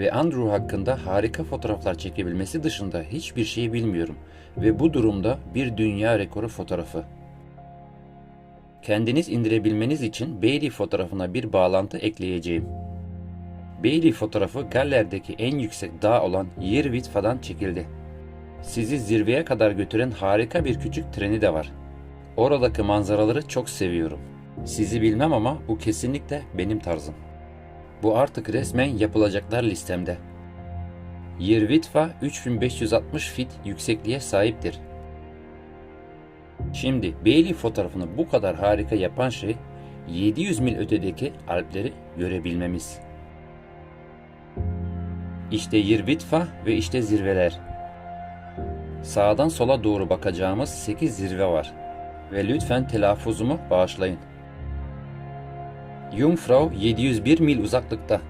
ve Andrew hakkında harika fotoğraflar çekebilmesi dışında hiçbir şey bilmiyorum ve bu durumda bir dünya rekoru fotoğrafı. Kendiniz indirebilmeniz için Bailey fotoğrafına bir bağlantı ekleyeceğim. Bailey fotoğrafı Galler'deki en yüksek dağ olan Yervitva'dan çekildi. Sizi zirveye kadar götüren harika bir küçük treni de var. Oradaki manzaraları çok seviyorum. Sizi bilmem ama bu kesinlikle benim tarzım. Bu artık resmen yapılacaklar listemde. Yervitva 3560 fit yüksekliğe sahiptir. Şimdi Bailey fotoğrafını bu kadar harika yapan şey 700 mil ötedeki Alpleri görebilmemiz. İşte Yervitva ve işte zirveler. Sağdan sola doğru bakacağımız 8 zirve var. Ve lütfen telaffuzumu bağışlayın. Jungfrau 701 mil uzaklıkta.